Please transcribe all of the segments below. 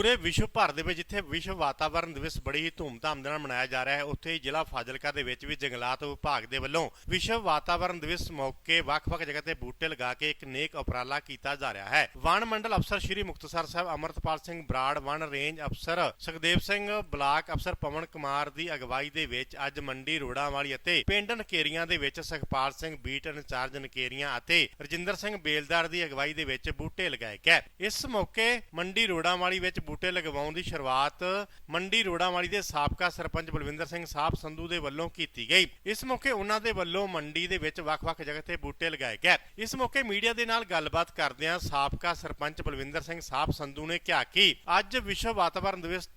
ਪੂਰੇ ਵਿਸ਼ਵ ਭਰ ਦੇ ਵਿੱਚ ਜਿੱਥੇ ਵਿਸ਼ਵ ਵਾਤਾਵਰਣ ਦਿਵਸ ਬੜੀ ਹੀ ਧੂਮਧਾਮ ਦੇ ਨਾਲ ਮਨਾਇਆ ਜਾ ਰਿਹਾ ਹੈ, ਉੱਥੇ ਹੀ ਜ਼ਿਲ੍ਹਾ ਫਾਜ਼ਿਲਕਾ ਦੇ ਵਿੱਚ ਵੀ ਜੰਗਲਾਤ ਵਿਭਾਗ ਦੇ ਵੱਲੋਂ ਵਿਸ਼ਵ ਵਾਤਾਵਰਣ ਦਿਵਸ ਮੌਕੇ ਵੱਖ-ਵੱਖ ਜਗ੍ਹਾ ਤੇ ਬੂਟੇ ਲਗਾ ਕੇ ਇੱਕ ਨੇਕ ਉਪਰਾਲਾ ਕੀਤਾ ਜਾ ਰਿਹਾ ਹੈ। ਵਣ ਮੰਡਲ ਅਫਸਰ ਸ਼੍ਰੀ ਮੁਕਤਸਰ ਸਾਹਿਬ ਅਮਰਤਪਾਲ ਸਿੰਘ ਬਰਾੜ, ਵਣ ਰੇਂਜ ਅਫਸਰ ਸੁਖਦੇਵ ਸਿੰਘ ਬਲਾਕ ਅਫਸਰ ਪਵਨ ਕੁਮਾਰ ਦੀ ਅਗਵਾਈ ਦੇ ਵਿੱਚ ਅੱਜ ਮੰਡੀ ਰੋੜਾਂ ਵਾਲੀ ਅਤੇ ਪਿੰਡ ਨਕੇਰੀਆਂ ਦੇ ਵਿੱਚ ਸੁਖਪਾਲ ਸਿੰਘ ਬੀਟ ਇੰਚਾਰਜ ਨਕੇਰੀਆਂ ਅਤੇ ਰਜਿੰਦਰ ਸਿੰਘ ਬੇਲਦਾਰ ਦੀ ਅਗਵਾਈ ਦੇ ਵਿੱਚ ਬੂਟੇ ਲਗਾਏ ਗਏ। ਇਸ ਮੌਕੇ ਮੰਡੀ ਰੋੜਾਂ ਵਾਲੀ ਵਿੱਚ ਬੂਟੇ ਲਗਵਾਉਣ ਦੀ ਸ਼ੁਰੂਆਤ ਮੰਡੀ ਰੋੜਾਂ ਵਾਲੀ ਦੇ ਸਾਬਕਾ ਸਰਪੰਚ ਬਲਵਿੰਦਰ ਸਿੰਘ ਸਾਹਿਬ ਸੰਧੂ ਦੇ ਵੱਲੋਂ ਕੀਤੀ ਗਈ। ਇਸ ਮੌਕੇ ਉਹਨਾਂ ਦੇ ਵੱਲੋਂ ਮੰਡੀ ਦੇ ਵਿੱਚ ਵੱਖ-ਵੱਖ ਜਗ੍ਹਾ ਤੇ ਬੂਟੇ ਲਗਾਏ ਗਏ। ਇਸ ਮੌਕੇ ਮੀਡੀਆ ਦੇ ਨਾਲ ਗੱਲਬਾਤ ਕਰਦਿਆਂ ਸਾਬਕਾ ਸਰਪੰਚ ਬਲਵਿੰਦਰ ਸਿੰਘ ਸਾਹਿਬ ਸੰਧੂ ਨੇ ਕਿਹਾ ਕਿ ਅੱਜ ਵਿਸ਼ਵ ਵਾਤਾਵਰਣ ਦਿਵਸ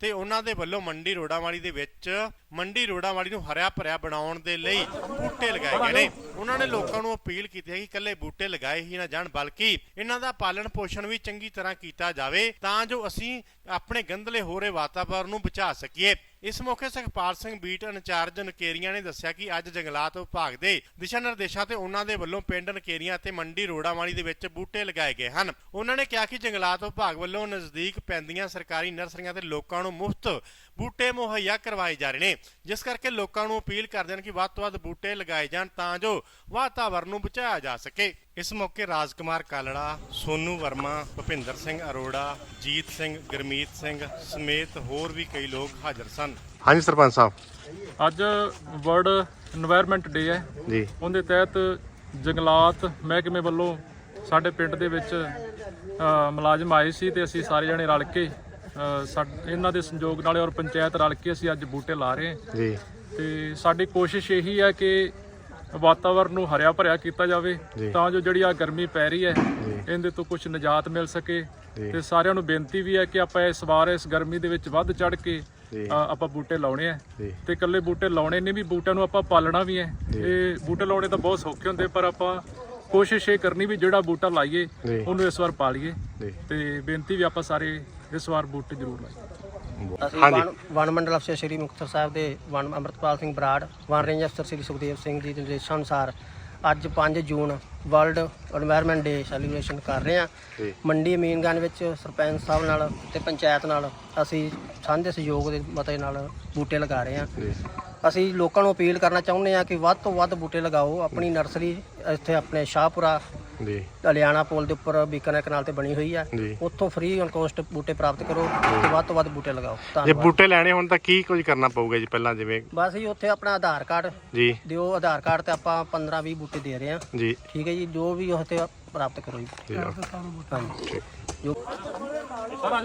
ਤੇ ਉਹਨਾਂ ਦੇ ਵੱਲੋਂ ਮੰਡੀ ਰੋੜਾਂ ਵਾਲੀ ਦੇ ਵਿੱਚ ਮੰਡੀ ਰੋੜਾਂ ਵਾਲੀ ਨੂੰ ਹਰਿਆ ਭਰਿਆ ਬਣਾਉਣ ਦੇ ਲਈ ਬੂਟੇ ਲਗਾਏ ਗਏ ਨੇ। ਉਹਨਾਂ ਨੇ ਲੋਕਾਂ ਨੂੰ ਅਪੀਲ ਕੀਤੀ ਹੈ ਕਿ ਇਕੱਲੇ ਬੂਟੇ ਲਗਾਏ ਹੀ ਨਾ ਜਾਣ, ਬਲਕਿ ਇਹਨਾਂ ਦਾ ਪਾਲਣ ਪੋਸ਼ਣ ਵੀ ਚੰਗੀ ਤਰ੍ਹਾਂ ਕੀਤਾ ਜਾਵੇ ਤਾਂ ਜੋ ਅਸੀਂ ਆਪਣੇ ਗੰਦਲੇ ਹੋ ਰਹੇ ਵਾਤਾਵਰਣ ਨੂੰ ਬਚਾ ਸਕੀਏ। ਇਸ ਮੌਕੇ ਸੁਖਪਾਲ ਸਿੰਘ ਬੀਟ ਇੰਚਾਰਜ ਨਕੇਰੀਆਂ ਨੇ ਦੱਸਿਆ ਕਿ ਅੱਜ ਜੰਗਲਾਤ ਵਿਭਾਗ ਦੇ ਦਿਸ਼ਾ ਨਿਰਦੇਸ਼ਾਂ ਤੇ ਉਹਨਾਂ ਦੇ ਵੱਲੋਂ ਪਿੰਡ ਨਕੇਰੀਆਂ ਅਤੇ ਮੰਡੀ ਰੋੜਾਵਾਲੀ ਦੇ ਵਿੱਚ ਬੂਟੇ ਲਗਾਏ ਗਏ ਹਨ। ਉਹਨਾਂ ਨੇ ਕਿਹਾ ਕਿ ਜੰਗਲਾਤ ਵਿਭਾਗ ਵੱਲੋਂ ਨਜ਼ਦੀਕ ਪੈਂਦੀਆਂ ਸਰਕਾਰੀ ਨਰਸਰੀਆਂ ਤੇ ਲੋਕਾਂ ਨੂੰ ਮੁਫਤ ਬੂਟੇ ਮੁਹੱਈਆ ਕਰਵਾਏ ਜਾ ਰਹੇ ਨੇ। ਜਿਸ ਕਰਕੇ ਲੋਕਾਂ ਨੂੰ ਅਪੀਲ ਕਰਦੇ ਹਨ ਕਿ ਵੱਧ ਤੋਂ ਵੱਧ ਬੂਟੇ ਲਗਾਏ ਜਾਣ ਤਾਂ ਜੋ ਵਾਤਾਵਰਣ ਨੂੰ ਬਚਾਇਆ ਜਾ ਸਕੇ। ਇਸ ਮੌਕੇ ਰਾਜਕੁਮਾਰ ਕਾਲੜਾ, ਸੋਨੂ ਵਰਮਾ, ਭੁਪਿੰਦਰ ਸਿੰਘ ਅਰੋੜਾ, ਜੀਤ ਸਿੰਘ, ਗਰਮੀਤ ਸਿੰਘ ਸਮੇਤ ਹੋਰ ਵੀ ਕਈ ਲੋਕ ਹਾਜ਼ਰ ਸਨ। ਹਾਂਜੀ ਸਰਪੰਚ ਸਾਹਿਬ। ਅੱਜ ਵਰਲਡ এনवायरमेंट ਡੇ ਹੈ। ਜੀ। ਉਹਦੇ ਤਹਿਤ ਜੰਗਲਾਤ ਮਹਿਕਮੇ ਵੱਲੋਂ ਸਾਡੇ ਪਿੰਡ ਦੇ ਵਿੱਚ ਮੁਲਾਜ਼ਮ ਆਏ ਸੀ ਤੇ ਅਸੀਂ ਸਾਰੇ ਜਣੇ ਰਲ ਕੇ ਅ, ਇਹਨਾਂ ਦੇ ਸੰਯੋਗ ਨਾਲ ਔਰ ਪੰਚਾਇਤ ਰਲ ਕੇ ਅਸੀਂ ਅੱਜ ਬੂਟੇ ਲਾ ਰਹੇ ਹਾਂ। ਜੀ। ਤੇ ਸਾਡੀ ਕੋਸ਼ਿਸ਼ ਇਹੀ ਹੈ ਕਿ ਵਾਤਾਵਰਨ ਨੂੰ ਹਰਿਆ ਭਰਿਆ ਕੀਤਾ ਜਾਵੇ। ਤਾਂ ਜੋ ਜਿਹੜੀ ਆ ਗਰਮੀ ਪੈ ਰਹੀ ਹੈ ਇਹਦੇ ਤੋਂ ਕੁਝ ਨਿਜਾਤ ਮਿਲ ਸਕੇ। ਤੇ ਸਾਰਿਆਂ ਨੂੰ ਬੇਨਤੀ ਵੀ ਹੈ ਕਿ ਆਪਾਂ ਇਸ ਵਾਰ ਇਸ ਗਰਮੀ ਦੇ ਵਿੱਚ ਵੱਧ ਚੜ ਕੇ ਆਪਾਂ ਬੂਟੇ ਲਾਉਣੇ ਆ। ਤੇ ਇਕੱਲੇ ਬੂਟੇ ਲਾਉਣੇ ਨਹੀਂ ਵੀ ਬੂਟਿਆਂ ਨੂੰ ਆਪਾਂ ਪਾਲਣਾ ਵੀ ਹੈ ਇਹ ਬੂਟੇ ਲਾਉਣੇ ਤਾਂ ਬਹੁਤ ਸੌਖੇ ਹੁੰਦੇ ਪਰ ਆਪਾਂ ਕੋਸ਼ਿਸ਼ ਇਹ ਕਰਨੀ ਵੀ ਜਿਹੜਾ ਬੂਟਾ ਲਾਈਏ। ਉਹਨੂੰ ਇਸ ਵਾਰ ਪਾਲੀਏ। ਤੇ ਬੇਨਤੀ ਵੀ ਆਪਾਂ ਸਾਰੇ ਇਸ ਵਾਰ ਬੂਟੇ ਜ਼ਰੂਰ ਲਾਈਏ ਹਾਂਜੀ। ਵਣ ਮੰਡਲ ਅਫਸਰ ਸ਼੍ਰੀ ਮੁਕਤਸਰ ਸਾਹਿਬ ਦੇ ਵਣ ਅੰਮ੍ਰਿਤਪਾਲ ਸਿੰਘ ਬਰਾੜ ਵਣ ਰੇਂਜ ਅਫਸਰ ਸ਼੍ਰੀ ਸੁਖਦੇਵ ਸਿੰਘ ਜੀ ਦੇ ਨਿਰਦੇਸ਼ਾਂ ਅਨੁਸਾਰ ਅੱਜ 5 June world environment day celebration ਕਰ ਰਹੇ ਆ ਮੰਡੀ ਅਮੀਨਗੰਜ ਵਿੱਚ ਸਰਪੰਚ ਸਾਹਿਬ ਨਾਲ ਤੇ ਪੰਚਾਇਤ ਨਾਲ ਅਸੀਂ ਸਾਂਝੇ ਸਹਿਯੋਗ ਦੇ ਮਤੇ ਨਾਲ ਬੂਟੇ ਲਗਾ ਰਹੇ ਆ ਅਸੀਂ ਲੋਕਾਂ ਨੂੰ ਅਪੀਲ ਕਰਨਾ ਚਾਹੁੰਦੇ ਆ ਕਿ ਵੱਧ ਤੋਂ ਵੱਧ ਬੂਟੇ ਲਗਾਓ ਆਪਣੀ ਨਰਸਰੀ ਇੱਥੇ ਆਪਣੇ ਸ਼ਾਹਪੁਰਾ ਜੀ। ਹਲਿਆਣਾ ਪੁਲ ਦੇ ਉੱਪਰ ਬੀਕਾਨੇਰ ਕਨਾਲ ਤੇ ਬਣੀ ਹੋਈ ਜੀ। ਉੱਥੋਂ ਫ੍ਰੀ ਔਨ ਕੋਸਟ ਬੂਟੇ ਪ੍ਰਾਪਤ ਕਰੋ ਤੇ ਵੱਧ ਤੋਂ ਵੱਧ ਬੂਟੇ ਲਗਾਓ। ਜੇ ਧੰਨਵਾਦ। ਬੂਟੇ ਲੈਣੇ ਹੋਣ ਤਾਂ ਕੀ ਕੁਝ ਕਰਨਾ ਪਊਗਾ ਜੀ ਪਹਿਲਾਂ ਜਿਵੇਂ? ਬਸ ਜੀ ਉੱਥੇ ਆਪਣਾ ਆਧਾਰ ਕਾਰਡ ਜੀ। ਦਿਓ। ਆਧਾਰ ਕਾਰਡ ਤੇ ਆਪਾਂ 15 20 ਬੂਟੇ ਦੇ ਰਹੇ ਹਾਂ। ਜੀ। ਠੀਕ ਹੈ ਜੀ ਜੋ ਵੀ ਉਹ ਤੇ ਪ੍ਰਾਪਤ ਕਰੋ ਜੀ। ਜੀ। ਹਾਂਜੀ। ਜੋ ਆ